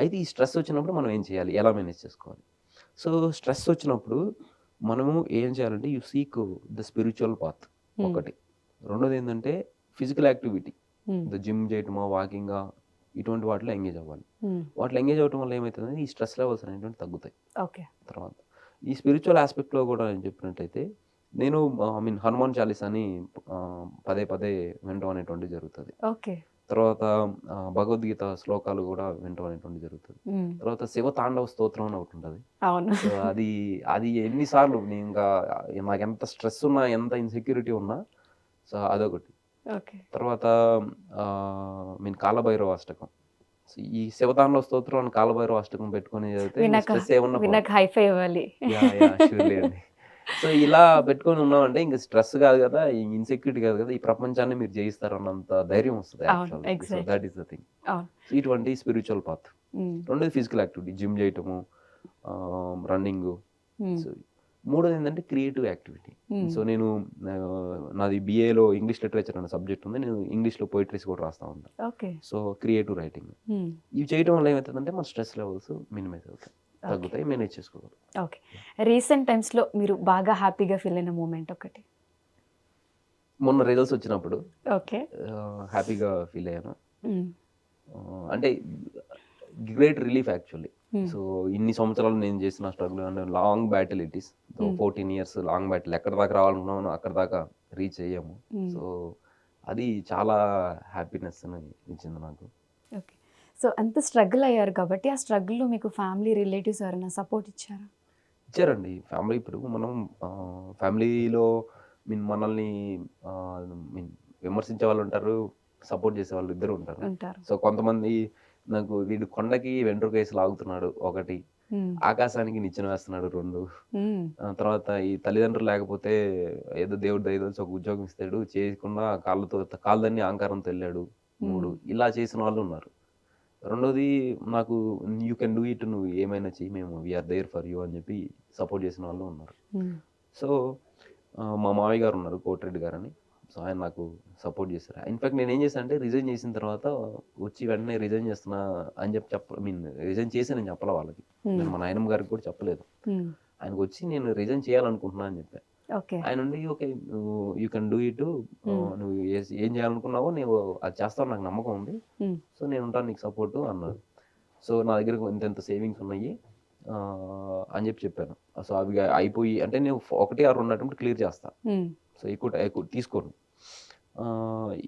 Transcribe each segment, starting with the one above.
అయితే ఈ స్ట్రెస్ వచ్చినప్పుడు మనం ఏం చేయాలి? ఎలా మేనేజ్ చేసుకోవాలి? సో స్ట్రెస్ వచ్చినప్పుడు మనము ఏం చేయాలంటే you seek the spiritual path. ఒకటి. రెండోది ఏంటంటే ఫిజికల్ యాక్టివిటీ. ద జిమ్ చేయటమో వాకింగ్ ఇటువంటి వాటిలో ఎంగేజ్ అవ్వాలి. వాటిలో ఎంగేజ్ అవ్వటం వల్ల ఏమవుతుంది ఈ స్ట్రెస్ లెవెల్స్ అనేటువంటి తగ్గుతాయి. ఓకే. తర్వాత ఈ స్పిరిచువల్ ఆస్పెక్ట్లో కూడా నేను చెప్పినట్టయితే నేను ఐ మీన్ హనుమాన్ చాలీస్ అని పదే పదే వినటం అనేటువంటి జరుగుతుంది. ఓకే. తర్వాత భగవద్గీత శ్లోకాలు కూడా వినటం అనేటువంటి జరుగుతుంది. తర్వాత శివ తాండవ స్తోత్రం అని ఒకటి ఉంటుంది. అది అది ఎన్నిసార్లు నేను ఇంకా నాకు ఎంత స్ట్రెస్ ఉన్నా ఎంత ఇన్సెక్యూరిటీ ఉన్నా సో అదొకటి. ఓకే. తర్వాత మీన్ కాలభైరవ అష్టకం. ఈ శివతాండవ స్తోత్రం అని కాలభైరవ అష్టకం పెట్టుకొని చదివితే స్ట్రెస్ ఏమన్నా సో ఇలా పెట్టుకొని ఉన్నామంటే ఇంకా స్ట్రెస్ కాదు కదా ఇన్సెక్యూరిటీ కాదు కదా ఈ ప్రపంచాన్ని మీరు జయిస్తారు అన్నంత ధైర్యం వస్తుంది. That is the thing. ఇటువంటి స్పిరిచువల్ పాత్. రెండోది ఫిజికల్ యాక్టివిటీ జిమ్ చేయటము రన్నింగ్. సో మూడోది ఏంటంటే క్రియేటివ్ యాక్టివిటీ. సో నేను నాది బిఏలో ఇంగ్లీష్ లిటరేచర్ అనే సబ్జెక్ట్ ఉంది నేను ఇంగ్లీష్లో పోయిటరీస్ కూడా రాస్తా ఉంటాను సో క్రియేటివ్ రైటింగ్. ఇవి చేయడం వల్ల ఏమవుతుందంటే మన స్ట్రెస్ లెవెల్స్ మినిమైజ్ అవుతాయి తగ్గుతాయి మేనేజ్ చేసుకోగలం ఓకే రీసెంట్ టైమ్స్లో మీరు బాగా హ్యాపీగా ఫీల్ అయిన మూమెంట్ ఒకటి? మొన్న రిజల్ట్స్ వచ్చినప్పుడు ఓకే హ్యాపీగా ఫీల్ అయ్యాను. Hmm. అంటే great relief actually Hmm. So ఇన్ని సంవత్సరాలు నేను చేసిన స్ట్రగుల్ అంటే long battle it is Hmm. Fourteen years long battle ఎక్కడ దాకా రావాలనుకున్నామో అక్కడ దాకా రీచ్ అయ్యాము. Hmm. సో అది చాలా హ్యాపీనెస్ ఇచ్చింది నాకు. సో అంత స్ట్రగుల్ అయ్యారు కాబట్టి ఆ స్ట్రగుల్లో మీకు ఫ్యామిలీ రిలేటివ్స్ ఎవరైనా సపోర్ట్ ఇచ్చారా? ఇచ్చారండి. ఫ్యామిలీ ఇప్పుడు మనం ఫ్యామిలీలో మీన్ మనల్ని మీన్ విమర్శించే వాళ్ళు ఉంటారు సపోర్ట్ చేసే వాళ్ళు ఇద్దరు ఉంటారు. సో కొంతమంది నాకు వీడు కొండకి వెంట్రుకేసి లాగుతున్నాడు ఒకటి. ఆకాశానికి నిచ్చెన వేస్తున్నాడు రెండు. తర్వాత ఈ తల్లిదండ్రులు లేకపోతే ఏదో దేవుడు దయదలిచి ఒక ఉద్యోగం ఇస్తాడు చేయకుండా కాళ్ళతో కాళ్ళన్ని అహంకారంతో వెళ్ళాడు మూడు. ఇలా చేసిన వాళ్ళు ఉన్నారు. రెండోది నాకు యూ కెన్ డూ ఇట్ నువ్వు ఏమైనా చెయ్యి మేము వీఆర్ దేర్ ఫర్ యూ అని చెప్పి సపోర్ట్ చేసిన వాళ్ళు ఉన్నారు Hmm. సో ఆ, మా మావయ్య గారు ఉన్నారు కోటిరెడ్డి గారు అని సో ఆయన నాకు సపోర్ట్ చేశారు ఇన్ఫాక్ట్ నేను ఏం చేశాను అంటే రిజైన్ చేసిన తర్వాత వచ్చి వెంటనే రిజైన్ చేస్తున్నా అని చెప్పి చెప్ప మీన్ రిజైన్ చేసి నేను చెప్పలే వాళ్ళకి Hmm. నేను మా నాయనమ్మ గారికి కూడా చెప్పలేదు Hmm. ఆయనకు వచ్చి నేను రిజైన్ చేయాలనుకుంటున్నా అని చెప్పాను ఆయన ఉండి okay you can do it. నువ్వు ఏ- ఏం చేయాలనుకున్నావో నువ్వు అది చేస్తావు నాకు నమ్మకం ఉంది. సో నేను ఉంటాను నీకు సపోర్ట్ అన్నారు సో నా దగ్గర ఇంత సేవింగ్స్ ఉన్నాయి అని చెప్పి చెప్పాను సో అవి అయిపోయి అంటే నేను ఒకటి ఆరు రెండు అటెంప్ట్ క్లియర్ చేస్తా. సో ఎక్కువ ఎక్కువ తీసుకోను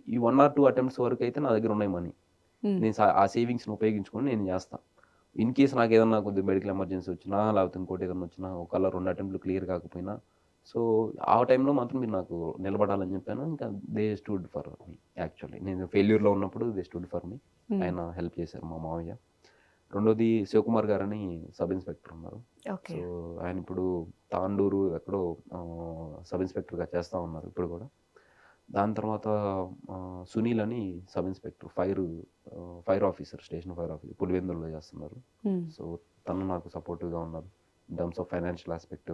ఈ వన్ ఆర్ టూ అటెంప్ట్స్ వరకు అయితే నా దగ్గర ఉన్నాయి మనీ. నేను ఆ సేవింగ్స్ని ఉపయోగించుకొని నేను చేస్తాను ఇన్ కేస్ నాకు ఏదన్నా కొద్దిగా మెడికల్ ఎమర్జెన్సీ వచ్చినా లేకపోతే ఇంకోటి ఏదైనా వచ్చినా ఒకవేళ రెండు అటెంప్ట్లు క్లియర్ కాకపోయినా సో ఆ టైంలో మాత్రం మీరు నాకు నిలబడాలని చెప్పాను. ఇంకా they stood for me actually. నేను ఫెయిల్యూర్లో ఉన్నప్పుడు దే స్టూడ్ ఫర్ మీ. ఆయన హెల్ప్ చేశారు మా మావయ్య. రెండోది శివకుమార్ గారు అని సబ్ ఇన్స్పెక్టర్ ఉన్నారు. సో ఆయన ఇప్పుడు తాండూరు ఎక్కడో సబ్ ఇన్స్పెక్టర్గా చేస్తూ ఉన్నారు ఇప్పుడు కూడా. దాని తర్వాత సునీల్ అని sub inspector fire fire officer station fire officer పులివెందుల్లో చేస్తున్నారు. సో తను నాకు సపోర్టివ్గా ఉన్నారు. In terms of financial aspect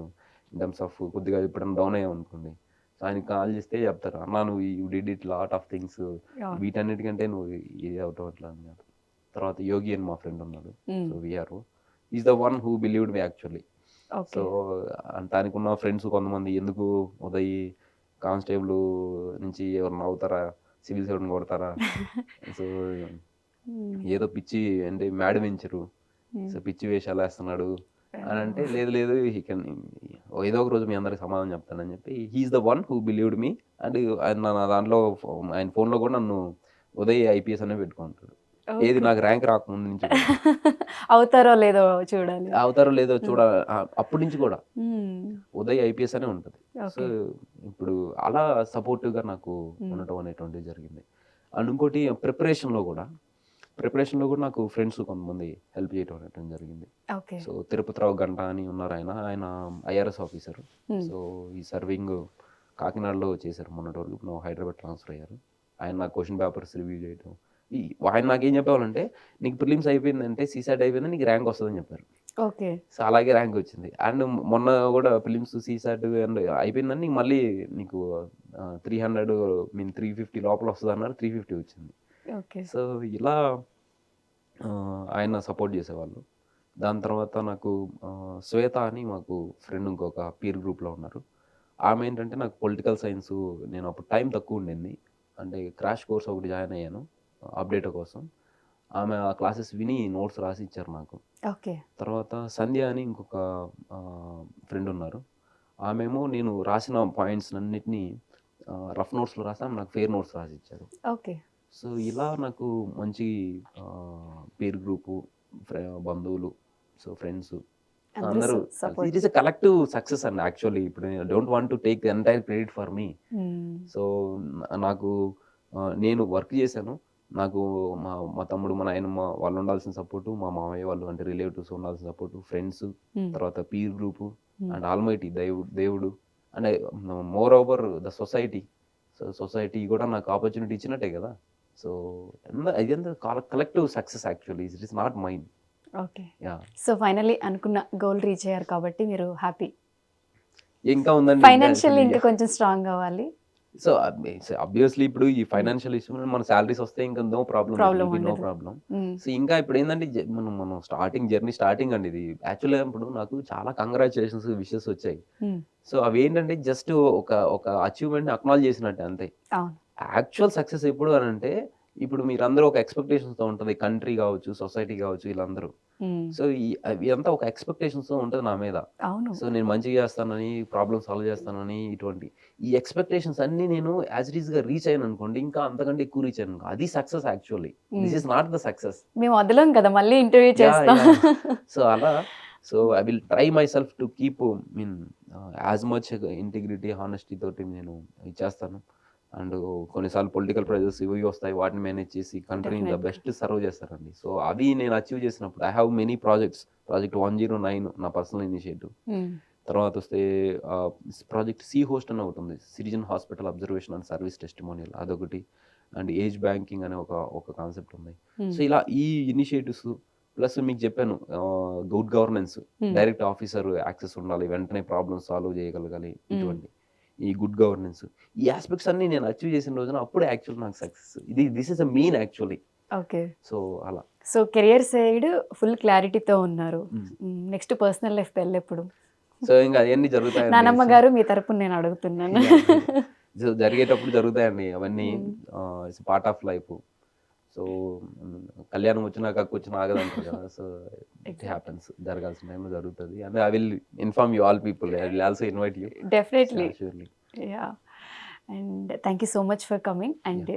in terms of కొద్దిగా ఎప్పుడైనా డౌన్ అయ్యాం అనుకోండి. సో ఆయనకి కాల్ చేస్తే చెప్తారు అన్నా నువ్వు you did it lot of things. వీటన్నిటికంటే నువ్వు ఇది అవుతావు అట్లా అని తర్వాత యోగి అని మా ఫ్రెండ్ ఉన్నాడు. So VR is the one who believed me actually so దానికి ఉన్న ఫ్రెండ్స్ కొంతమంది ఎందుకు ఉదయ్ కానిస్టేబుల్ నుంచి ఎవరన్నా అవుతారా? సివిల్ సర్వెంట్ కొడతారా? So Hmm. ఏదో పిచ్చి అంటే వెంచరు Hmm. సో పిచ్చి వేషాలు వేస్తున్నాడు. అని అంటే లేదు లేదు హీ కెన్ ఏదో ఒక రోజు మీ అందరికి సమాధానం చెప్తానని చెప్పి he is the one who believed me and ఆయన నా దాంట్లో ఆయన ఫోన్లో కూడా నన్ను ఉదయ్ ఐపీఎస్ అనే పెట్టుకుంటాడు ఏది నాకు ర్యాంక్ రాకముందు నుంచి. అవుతారో లేదో చూడాలి. అవుతారో లేదో చూడ ఆ- అప్పటి నుంచి కూడా. Hmm. ఉదయ్ ఐపీఎస్ అనే ఉంటుంది. సో ఇప్పుడు అలా సపోర్టివ్గా నాకు Hmm. ఉండటం అనేటువంటిది జరిగింది. అండ్ ఇంకోటి ప్రిపరేషన్లో కూడా ప్రిపరేషన్లో కూడా నాకు ఫ్రెండ్స్ కొంతమంది హెల్ప్ చేయడం అనేటువంటి జరిగింది. సో తిరుపతిరావు గంట అని ఉన్నారు ఆయన. ఆయన ఐఆర్ఎస్ ఆఫీసర్. సో ఈ సర్వింగ్ కాకినాడలో చేశారు. మొన్నటి వరకు ఇప్పుడు హైదరాబాద్ ట్రాన్స్ఫర్ అయ్యారు. ఆయన నా క్వశ్చన్ పేపర్స్ రివ్యూ చేయడం ఈ ఆయన నాకేం చెప్పేవాళ్ళంటే నీకు ప్రిలిమ్స్ అయిపోయిందంటే సీసాట్ అయిపోయింది నీకు ర్యాంక్ వస్తుందని చెప్పారు. ఓకే సో అలాగే ర్యాంక్ వచ్చింది. అండ్ మొన్న కూడా ఫిలిమ్స్ సీసాట్ అండ్ అయిపోయిందని నీకు మళ్ళీ నీకు three hundred mean three fifty లోపల వస్తుంది అన్నారు త్రీ ఫిఫ్టీ వచ్చింది. సో ఇలా ఆయన సపోర్ట్ చేసేవాళ్ళు. దాని తర్వాత నాకు శ్వేత అని మాకు ఫ్రెండ్ ఇంకొక పీర్ గ్రూప్లో ఉన్నారు. ఆమె ఏంటంటే నాకు పొలిటికల్ సైన్స్ నేను అప్పుడు టైం తక్కువ ఉండింది. అంటే క్రాష్ కోర్స్ ఒకటి జాయిన్ అయ్యాను అప్డేట్ కోసం. ఆమె ఆ క్లాసెస్ విని నోట్స్ రాసి ఇచ్చారు నాకు. ఓకే. తర్వాత సంధ్య అని ఇంకొక ఫ్రెండ్ ఉన్నారు. ఆమెమో నేను రాసిన పాయింట్స్ అన్నిటినీ రఫ్ నోట్స్లో రాసి ఆమె నాకు ఫేర్ నోట్స్ రాసి ఇచ్చారు ఓకే. సో ఇలా నాకు మంచి పేర్ గ్రూపు బంధువులు సో ఫ్రెండ్స్ అందరూ ఇట్ ఈస్ కలెక్టివ్ సక్సెస్ అండి యాక్చువల్లీ ఇప్పుడు don't want to take the entire credit for me so నాకు నేను వర్క్ చేశాను. నాకు మా మా తమ్ముడు మా నాయనమ్మ వాళ్ళు ఉండాల్సిన సపోర్టు మా మామయ్య వాళ్ళు అంటే రిలేటివ్స్ ఉండాల్సిన సపోర్టు ఫ్రెండ్స్ తర్వాత పీర్ గ్రూపు అండ్ ఆల్మైటీ దేవుడు దేవుడు and moreover the society so society కూడా నాకు ఆపర్చునిటీ ఇచ్చినట్టే కదా. సో ఇదంతా collective success actually it is not mind okay yeah so finally అనుకున్న గోల్ రీచ్ అయ్యారు కాబట్టి మీరు హ్యాపీ ఇంకా ఉందండి ఫైనాన్షియల్ ఇంకా కొంచెం స్ట్రాంగ్ అవ్వాలి. సో అబ్వియస్లీ ఇప్పుడు ఈ ఫైనాన్షియల్ ఇష్యూ మన సాలరీస్ వస్తే ఇంకా no problem no. Problem. So ఇంకా ఇప్పుడు ఏంటంటే మనం మనం స్టార్టింగ్ జర్నీ స్టార్టింగ్ అండి ఇది. యాక్చువల్గా ఇప్పుడు నాకు చాలా కంగ్రాచులేషన్స్ విషెస్ వచ్చాయి. సో అవి ఏంటంటే జస్ట్ ఒక ఒక అచీవ్మెంట్ అక్నాలజ్ చేసినట్టే అంతే. అవును. యాక్చువల్ సక్సెస్ ఎప్పుడు అని అంటే ఇప్పుడు మీరందరూ ఒక expectations తో ఉంటుంది. కంట్రీ కావచ్చు సొసైటీ కావచ్చు వీళ్ళందరూ. సో ఇదంతా ఒక expectations తో ఉంటుంది నా మీద. అవును. సో నేను మంచిగా చేస్తానని ప్రాబ్లమ్ సాల్వ్ చేస్తానని ఇటువంటి ఈ ఎక్స్పెక్టేషన్స్ అన్ని నేను యాజ్ ఇట్ ఈస్గా రీచ్ అయ్యాను అనుకోండి ఇంకా అంతకంటే ఎక్కువ రీచ్ అయ్యాను. అది success actually. This is not the success. మేము వదలం కదా మళ్ళీ ఇంటర్వ్యూ చేస్తాం. సో అలా. So I will try myself to keep mean as much integrity honesty తోటి నేను చేస్తాను. అండ్ కొన్నిసార్లు పొలిటికల్ ప్రెజర్స్ ఇవి వస్తాయి వాటిని మేనేజ్ చేసి కంట్రీని ద. బెస్ట్ సర్వ్ చేస్తారండి. సో అవి నేను అచీవ్ చేసినప్పుడు I have many projects project one zero nine నా పర్సనల్ ఇనిషియేటివ్ మ్మ్. తర్వాత వస్తే ప్రాజెక్ట్ సి హోస్ట్ అని ఒకటి ఉంది. Citizen hospital observation and service testimonial అదొకటి. అండ్ ఏజ్ బ్యాంకింగ్ అనే ఒక ఒక కాన్సెప్ట్ ఉంది. మ్మ్. సో ఇలా ఈ ఇనిషియేటివ్స్ ప్లస్ మీకు చెప్పాను good governance. Direct officer access ఉండాలి వెంటనే ప్రాబ్లమ్ సాల్వ్ చేయగలగాలి ఇటువంటి. ఈ గుడ్ గవర్నెన్స్. ఈ ఆస్పెక్ట్స్ అన్ని నేను అచీవ్ చేసిన రోజున అప్పుడే యాక్చువల్ నాకు సక్సెస్. ఇది this is a main actually okay. So అలా. సో కెరియర్ సైడ్ ఫుల్ క్లారిటీతో ఉన్నారు. మ్మ్. నెక్స్ట్ పర్సనల్ లైఫ్ పెళ్ళెప్పుడు సో ఇంకా అవన్నీ జరుగుతాయి నానమ్మ గారు మీ తరపున నేను అడుగుతున్నాను. సో జరిగేటప్పుడు జరుగుతాయండి అవన్నీ it's part of life so కళ్యాణం వచ్చినాక అక్క వచ్చిన ఆగదంటారు కదా సో ఇట్ Exactly. హ్యాపెన్స్ జరగాల్సిన టైంలో జరుగుతుంది and I will inform you all people I will also invite you definitely surely yeah and thank you so much for coming. And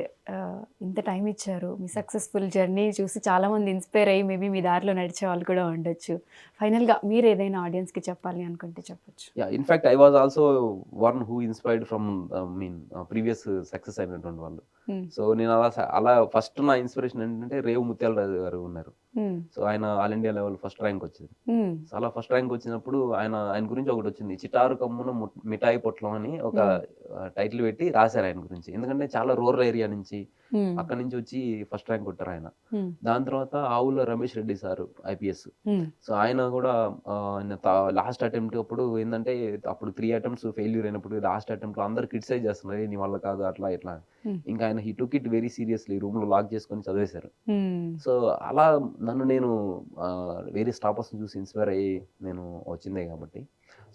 ఇంత time ఇచ్చారు. మీ సక్సెస్ఫుల్ జర్నీ చూసి చాలామంది ఇన్స్పైర్ అయ్యి maybe మీ దారిలో నడిచే వాళ్ళు కూడా ఉండొచ్చు. ఫైనల్గా మీరు ఏదైనా ఆడియన్స్కి చెప్పాలి అనుకుంటే చెప్పొచ్చు. Yeah in fact I was also one who inspired from mean previous success అయినటువంటి వాళ్ళు. Hmm. సో నేను అలా అలా ఫస్ట్ నా ఇన్స్పిరేషన్ ఏంటంటే రేవు ముత్యాల రాజు గారు ఉన్నారు. Hmm. సో ఆయన all India level first rank వచ్చింది Hmm. సో అలా ఫస్ట్ ర్యాంక్ వచ్చినప్పుడు ఆయన ఆయన గురించి ఒకటి వచ్చింది చిటారు కమ్మున మిఠాయి పొట్లం అని ఒక టైటిల్ పెట్టి రాశారు ఆయన గురించి ఎందుకంటే చాలా రూరల్ ఏరియా నుంచి Hmm. అక్కడ నుంచి వచ్చి ఫస్ట్ ర్యాంక్ కొట్టారు ఆయన Hmm. దాని తర్వాత Avula Ramesh Reddy sir IPS Hmm. So ఆయన కూడా లాస్ట్ అటెంప్ట్ అప్పుడు ఏంటంటే అప్పుడు త్రీ అటెంప్ట్స్ ఫెయిల్యూర్ అయినప్పుడు లాస్ట్ అటెంప్ట్లో అందరు క్రిటిసైజ్ చేస్తున్నారు "ఏ, నీ వల్ల కాదు అట్లా ఇట్లా Hmm. ఇంకా ఆయన he took it very seriously రూమ్లో లాక్ చేసుకొని చదివేశారు. Hmm. సో అలా నన్ను నేను వేరే స్టాపర్స్ చూసి ఇన్స్పైర్ అయ్యి నేను వచ్చిందే కాబట్టి.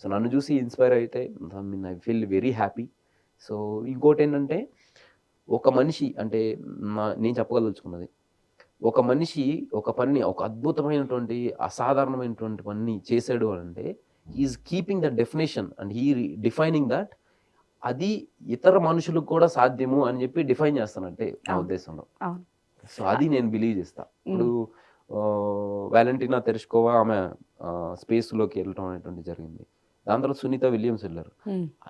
సో నన్ను చూసి ఇన్స్పైర్ అయితే I mean I feel very happy so ఇంకోటి ఏంటంటే ఒక మనిషి అంటే నా నేను చెప్పగలుచుకున్నది. ఒక మనిషి ఒక పని ఒక అద్భుతమైనటువంటి అసాధారణమైనటువంటి పని చేశాడు అని అంటే is keeping the definition and he defining that అది ఇతర మనుషులకు కూడా సాధ్యము అని చెప్పి డిఫైన్ చేస్తానంటే నా. ఉద్దేశంలో. సో అది నేను బిలీవ్ చేస్తా. ఇప్పుడు వ్యాలంటీనా తెరుచుకోవా ఆమె స్పేస్లోకి వెళ్ళటం అనేటువంటి జరిగింది. దాని తర్వాత సునీత విలియమ్స్ వెళ్ళారు.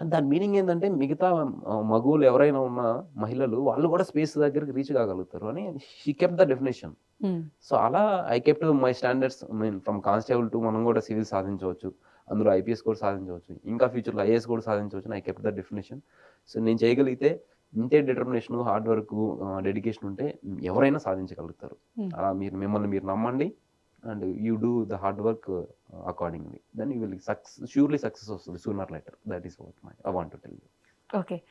దాని మీనింగ్ ఏంటంటే మిగతా మగవులు ఎవరైనా ఉన్న మహిళలు వాళ్ళు కూడా స్పేస్ దగ్గరికి రీచ్ కాగలుగుతారు అని she kept the definition. So అలా I kept my standards mean from constable to మనం కూడా సివిల్ సాధించవచ్చు. అందులో ఐపీఎస్ కూడా సాధించవచ్చు. ఇంకా ఫ్యూచర్లో ఐఏఎస్ కూడా సాధించవచ్చు. I kept the definition so నేను చేయగలిగితే ఇంతే డిటర్మినేషన్ హార్డ్ వర్క్ డెడికేషన్ ఉంటే ఎవరైనా సాధించగలుగుతారు. Hmm. అలా మీరు మిమ్మల్ని మీరు నమ్మండి. And you do the hard work accordingly then you will success surely success వస్తుంది. Sooner later that is what my I want to tell you okay